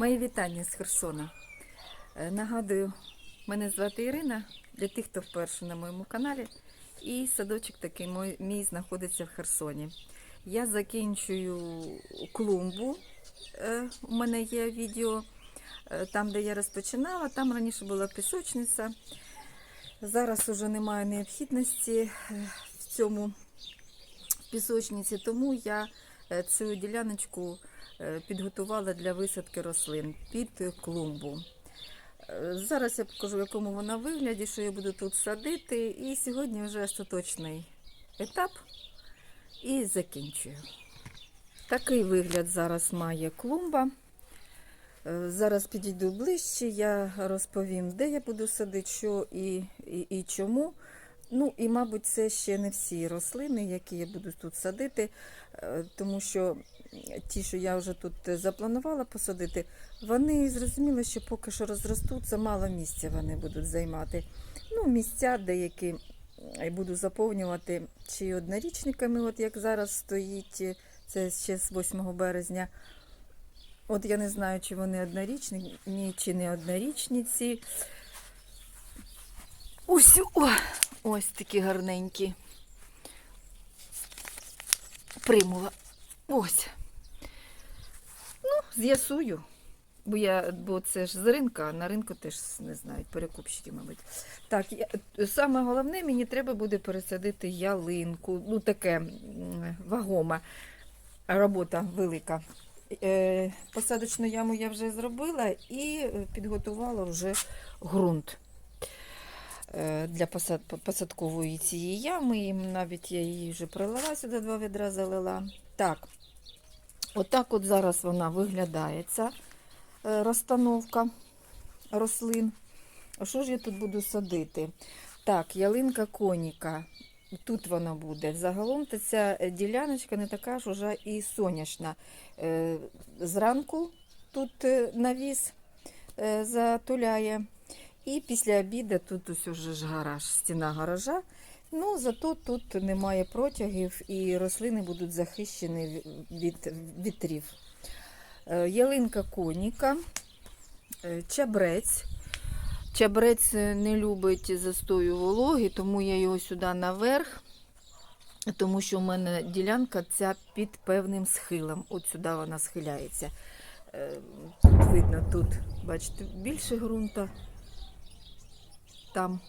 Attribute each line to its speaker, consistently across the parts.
Speaker 1: Мої вітання з Херсона. Е, Нагадую, мене звати Ірина, для тих, хто вперше на моєму каналі. І садочок такий мой, мій знаходиться в Херсоні. Я закінчую клумбу. Е, У мене є відео е, там, де я розпочинала. Там раніше була пісочниця. Зараз уже немає необхідності в цьому пісочниці, тому я цю діляночку підготувала для висадки рослин під клумбу. Е, Зараз я покажу, в якому вона вигляді, що я буду тут садити. І сьогодні вже остаточний етап і закінчую. Такий вигляд зараз має клумба. Е, Зараз підійду ближче, я розповім, де я буду садити, що і, і, і чому. Ну і, мабуть, це ще не всі рослини, які я буду тут садити, е, тому що ті, що я вже тут запланувала посадити, вони зрозуміло, що поки що розростуться, мало місця вони будуть займати. Ну, місця деякі е, буду заповнювати чи однорічниками, от як зараз стоїть, е, це ще з 8 березня. От я не знаю, чи вони однорічні, ні, чи не однорічні ці. Ось, о, ось такі гарненькі. Примула. Ось. Ну, з'ясую. Бо я, бо це ж з ринка, а на ринку теж не знають, перекупщики, мабуть. Так, я, саме головне, мені треба буде пересадити ялинку. Ну, таке вагома робота велика. Е, посадочну яму я вже зробила і е, підготувала вже ґрунт е, для посад, посадкової цієї ями. Навіть я її вже пролила сюди, два відра залила. Так, отак от зараз вона виглядає, ця е, розстановка рослин. А що ж я тут буду садити? Так, ялинка коніка. Тут вона буде. Загалом ця е, діляночка не така ж уже і соняшна. Е, Зранку тут навіс затуляє. І після обіду тут ось уже ж гараж, стіна гаража. Ну, зато тут немає протягів і рослини будуть захищені від вітрів. Е, Ялинка коніка, е, чабрець. Чабрець не любить застою вологи, тому я його сюди наверх, тому що в мене ділянка ця під певним схилом. От сюди вона схиляється. Е, Тут видно, тут, бачите, більше ґрунта, там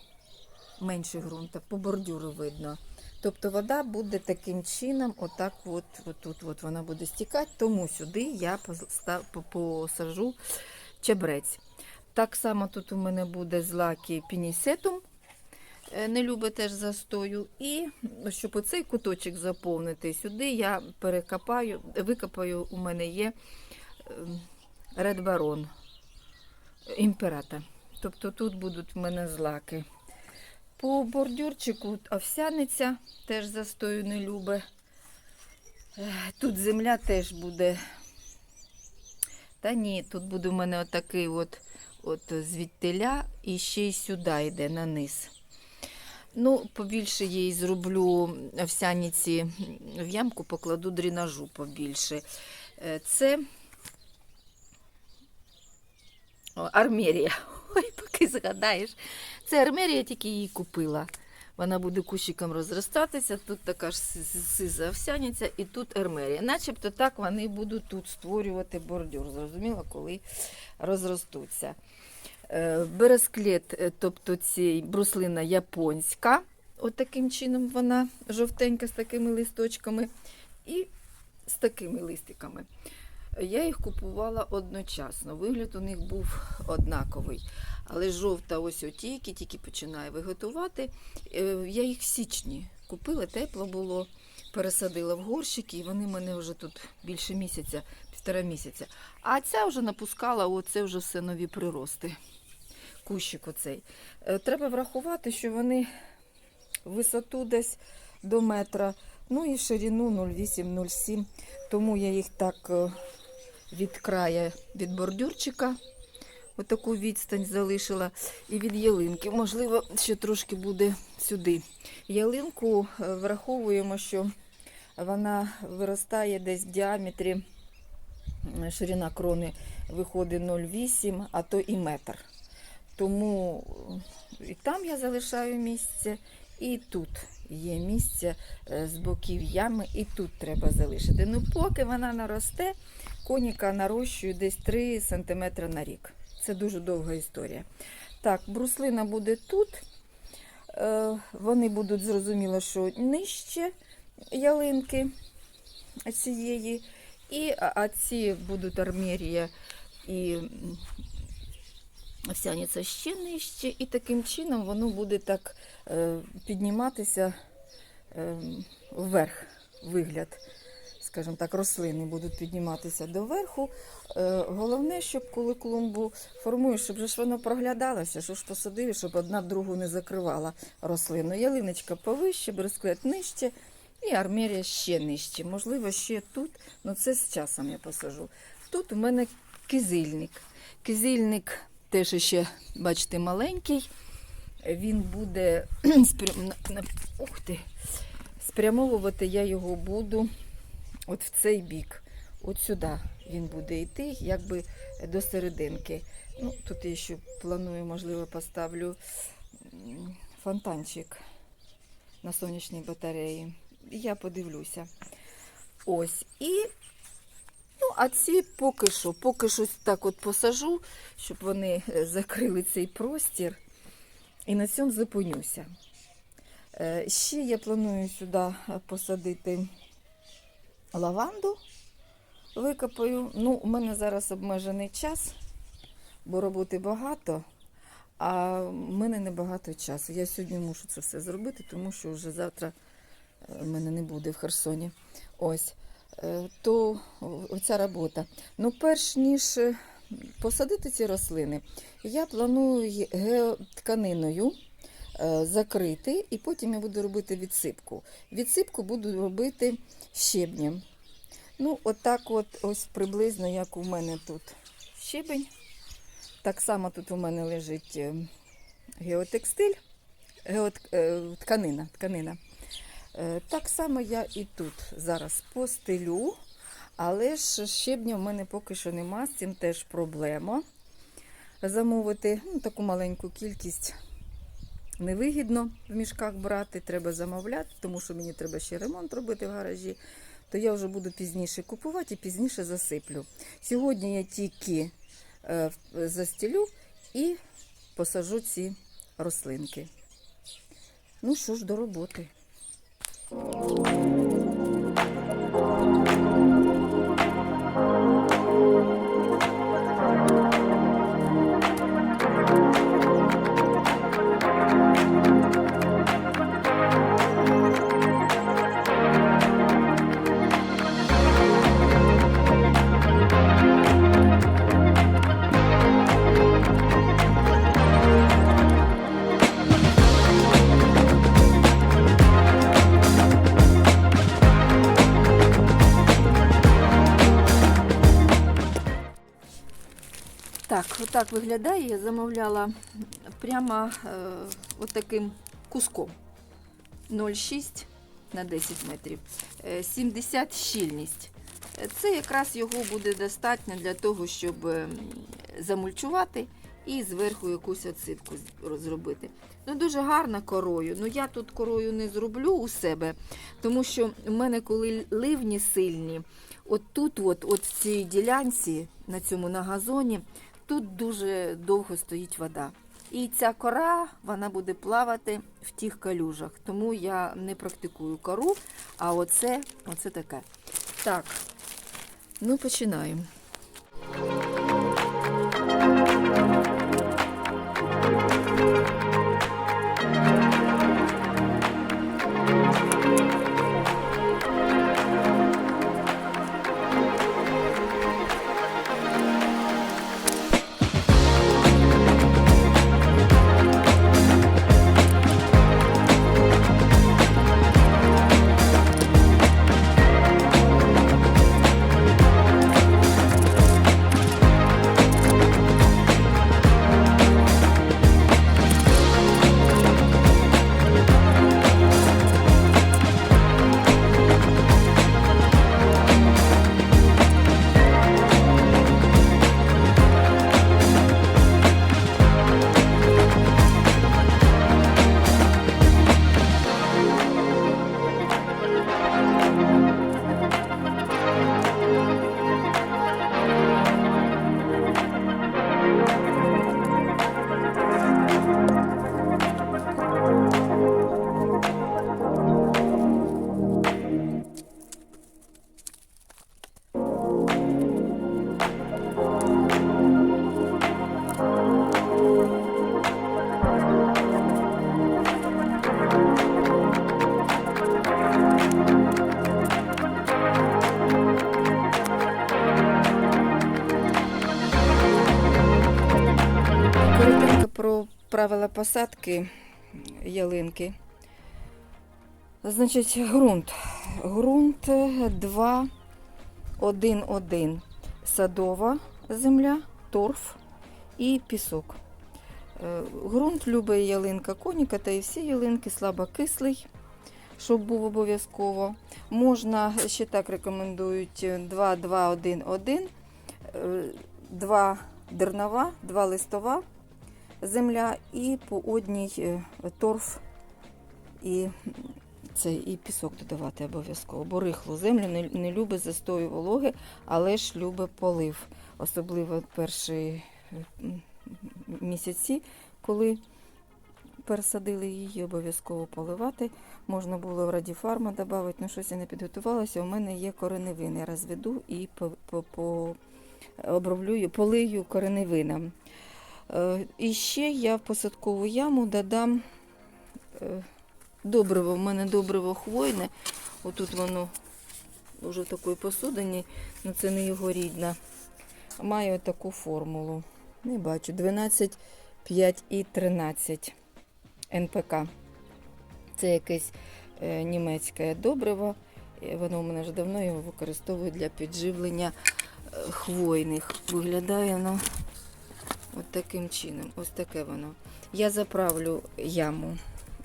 Speaker 1: менше ґрунта, по бордюру видно. Тобто вода буде таким чином, отак от, от тут от вона буде стікати, тому сюди я посажу чебрець. Так само тут у мене буде злаки пінісетум, е, не любить теж застою. І щоб оцей куточок заповнити, сюди я перекопаю, викопаю, у мене є Ред Барон імперата. Тобто тут будуть в мене злаки. По бордюрчику овсяниця теж застою не любить. Е, Тут земля теж буде. Та ні, тут буде в мене отакий от, от звідтиля і ще й сюди йде на низ. Ну, побільше їй зроблю овсяниці в ямку, покладу дренажу побільше. Е, Це армерія. Ой, поки згадаєш. Це армерія, тільки її купила. Вона буде кущиком розростатися. Тут така ж си- си- сиза овсяниця і тут армерія. Начебто так вони будуть тут створювати бордюр. Зрозуміло, коли розростуться. Е, Бересклет, е, тобто ці бруслина японська. От таким чином вона жовтенька з такими листочками і з такими листиками. Я їх купувала одночасно. Вигляд у них був однаковий. Але жовта ось отіки, тільки починає виготувати. Е, Я їх в січні купила, тепло було, пересадила в горщики, і вони мене вже тут більше місяця, півтора місяця. А ця вже напускала, оце вже все нові прирости. Кущик оцей. Е, Треба врахувати, що вони висоту десь до метра, ну і ширину 0,8-0,7. Тому я їх так е, від краю від бордюрчика, отаку відстань залишила, і від ялинки. Можливо, ще трошки буде сюди. Ялинку е, враховуємо, що вона виростає десь в діаметрі ширина крони виходить 0,8, а то і метр. Тому е, і там я залишаю місце, і тут є місце е, з боків ями, і тут треба залишити. Ну, поки вона наросте, коніка нарощує десь 3 см на рік. Це дуже довга історія. Так, бруслина буде тут. Е, Вони будуть зрозуміло, що нижче ялинки цієї. І а, ці будуть армерія і овсяниця ще нижче. І таким чином воно буде так е, підніматися е, вверх, вигляд, скажімо так, рослини будуть підніматися до верху. Е, головне, щоб коли клумбу формуєш, щоб ж воно проглядалося, що ж посадив, щоб одна другу не закривала рослину. Ялиночка повище, брускет нижче. І армерія ще нижче. Можливо, ще тут, але це з часом я посажу. Тут у мене кизильник. Кизильник теж ще, бачите, маленький. Він буде Ух ти. спрямовувати я його буду от в цей бік. От сюди він буде йти, якби до серединки. Ну, тут я ще планую, можливо, поставлю фонтанчик на сонячній батареї. Я подивлюся. Ось. І, а ці поки що, поки що так от посажу, щоб вони е, закрили цей простір. І на цьому зупинюся. Е, Ще я планую сюди посадити лаванду. Викопаю. Ну, у мене зараз обмежений час, бо роботи багато, а в мене небагато часу. Я сьогодні мушу це все зробити, тому що вже завтра е, мене не буде в Херсоні. Ось. Е, То оця робота. Ну, перш ніж е, посадити ці рослини, я планую геотканиною е, закрити, і потім я буду робити відсипку. Відсипку буду робити щебнем. Ну, отак от, ось приблизно, як у мене тут щебень. Так само тут у мене лежить геотекстиль, геот, тканина. тканина. Е, Так само я і тут зараз постелю, але ж щебня в мене поки що нема, з цим теж проблема. Замовити ну, таку маленьку кількість невигідно в мішках брати, треба замовляти, тому що мені треба ще ремонт робити в гаражі. То я вже буду пізніше купувати і пізніше засиплю. Сьогодні я тільки е, застелю і посажу ці рослинки. Ну що ж, до роботи. Так, отак виглядає. Я замовляла прямо е, отаким куском 0,6 на 10 метрів. Е, 70 щільність. Е, Це якраз його буде достатньо для того, щоб е, замульчувати і зверху якусь отсипку з- зробити. Ну, дуже гарна корою. Ну я тут корою не зроблю у себе, тому що в мене, коли ливні сильні, от тут, от, от в цій ділянці, на цьому на газоні, Тут дуже довго стоїть вода. І ця кора вона буде плавати в тих калюжах. Тому я не практикую кору, а оце, оце таке. Так, ну починаємо. Thank you. Правила посадки ялинки. Значить, ґрунт. Ґрунт 2, 1, 1. Садова земля, торф і пісок. Е, Ґрунт любить ялинка коніка та і всі ялинки слабокислий, щоб був обов'язково. Можна ще так рекомендують 2, 2, 1, 1. 2 дернова, 2 листова земля і по одній е, торф і, це, і пісок додавати обов'язково. Бо рихлу землю не, не любить застою вологи, але ж любить полив. Особливо перші е, місяці, коли пересадили її, обов'язково поливати. Можна було в радіфарма додати, ну щось я не підготувалася. У мене є кореневини. Я розведу і по, по, по оброблю, полию кореневинам. Е, І ще я в посадкову яму додам е, добриво. У мене добриво хвойне. Отут воно вже в такій посудині, але це не його рідна. Має таку формулу. Не бачу. 12, 5 і 13 НПК. Це якесь е, німецьке добриво. Воно у мене вже давно його використовую для підживлення хвойних. Виглядає воно от таким чином. Ось таке воно. Я заправлю яму,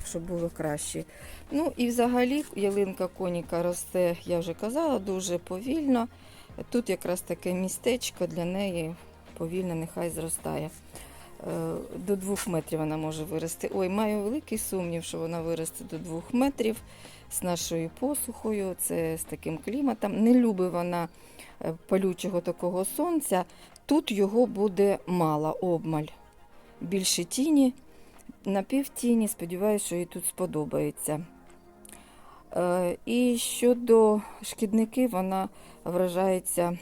Speaker 1: щоб було краще. Ну і взагалі ялинка коніка росте, я вже казала, дуже повільно. Тут якраз таке містечко для неї повільно нехай зростає. Е, До двох метрів вона може вирости. Ой, маю великий сумнів, що вона виросте до двох метрів з нашою посухою, це з таким кліматом. Не любить вона е, палючого такого сонця. Тут його буде мало, обмаль. Більше тіні, на півтіні, сподіваюся, що їй тут сподобається. Е, І щодо шкідників, вона вражається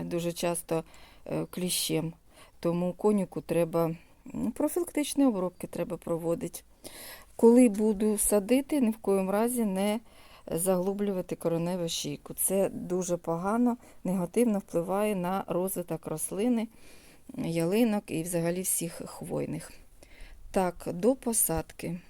Speaker 1: е, дуже часто е, кліщем. Тому коніку треба ну, профілактичні обробки треба проводити. Коли буду садити, ні в коїм разі не заглублювати кореневу шийку. Це дуже погано, негативно впливає на розвиток рослини, ялинок і взагалі всіх хвойних. Так, до посадки.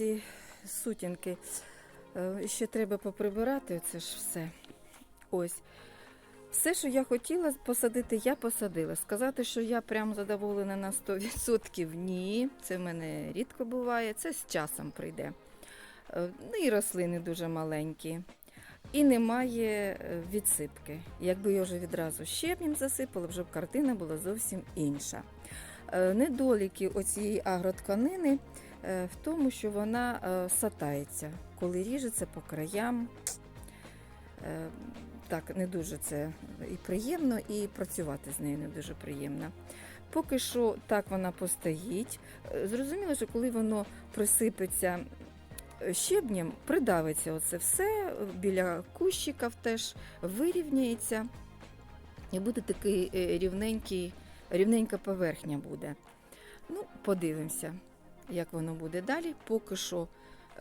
Speaker 1: Вулиці сутінки. Е, Ще треба поприбирати, це ж все. Ось. Все, що я хотіла посадити, я посадила. Сказати, що я прям задоволена на 100%, ні. Це в мене рідко буває, це з часом прийде. Е, Ну і рослини дуже маленькі. І немає е, відсипки. Якби я вже відразу щебнем засипала, вже б картина була зовсім інша. Недоліки оцієї агротканини в тому, що вона е, сатається, коли ріжеться по краям. Е, Так, не дуже це і приємно, і працювати з нею не дуже приємно. Поки що так вона постоїть. Е, Зрозуміло, що коли воно присипеться е, щебнем, придавиться оце все е, біля кущиків теж вирівняється. І буде такий е, рівненький, рівненька поверхня буде. Ну, подивимося, як воно буде далі. Поки що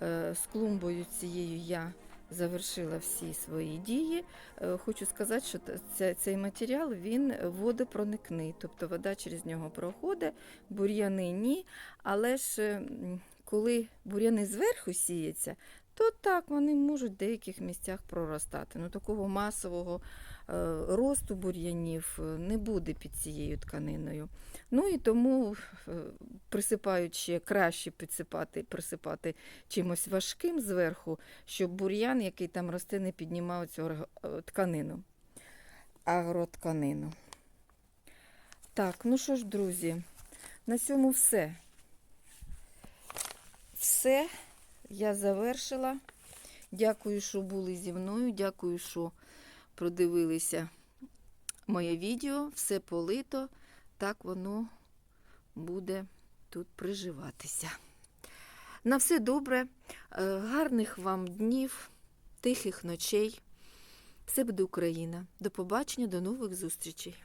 Speaker 1: е, з клумбою цією я завершила всі свої дії. Е, Хочу сказати, що цей матеріал він водопроникний, тобто вода через нього проходить, бур'яни ні. Але ж е, коли бур'яни зверху сіються, то так вони можуть в деяких місцях проростати. Ну, такого масового росту бур'янів е, не буде під цією тканиною. Ну і тому, е, присипаючи, краще підсипати, присипати чимось важким зверху, щоб бур'ян, який там росте, не піднімав цю е, тканину, агротканину. Так, ну що ж, друзі, на цьому все. Все я завершила. Дякую, що були зі мною. Дякую, що продивилися моє відео. Все полито. Так воно буде тут приживатися. На все добре, Е, гарних вам днів, тихих ночей. Все буде Україна. До побачення, до нових зустрічей.